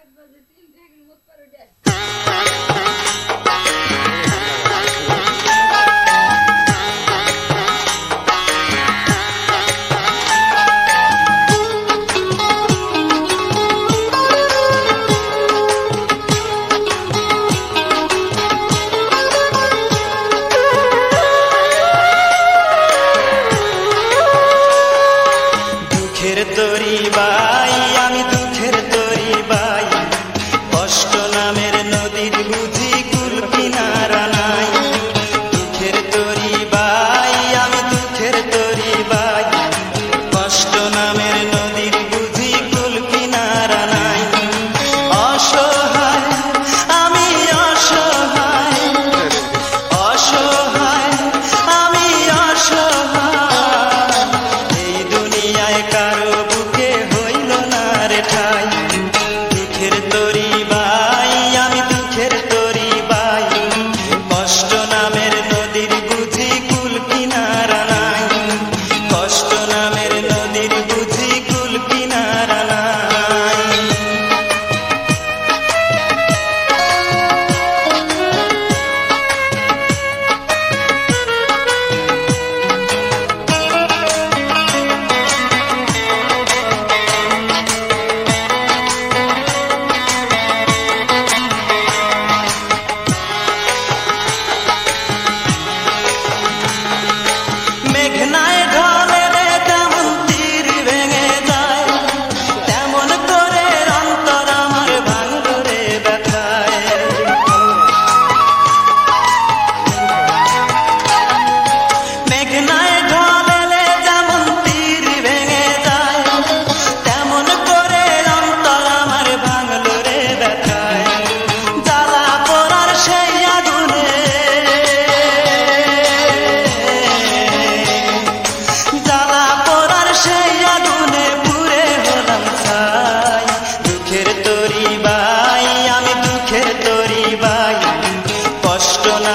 I'd love to. You.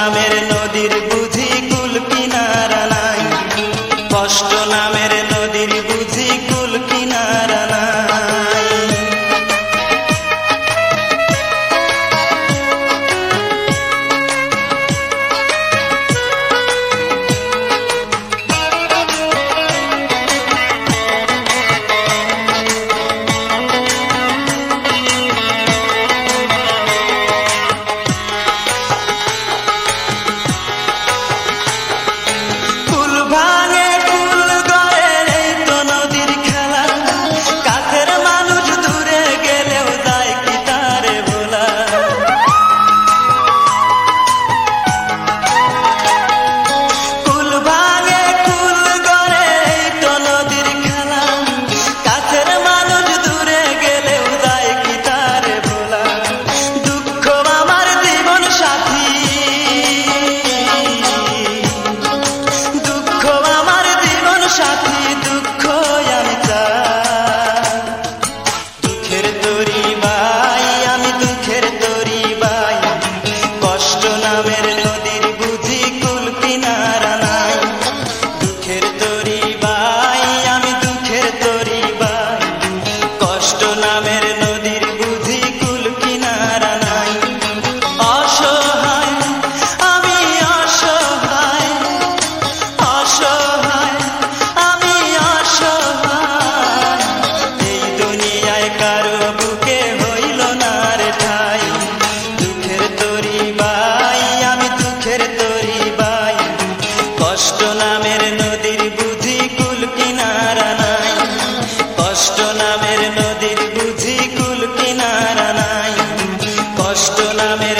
নামের নদীর কষ্ট নামের নদীর বুঝি কুল কিনারা নাই। কষ্ট নামের নদীর বুঝি কুল কিনারা নাই। কষ্ট নামের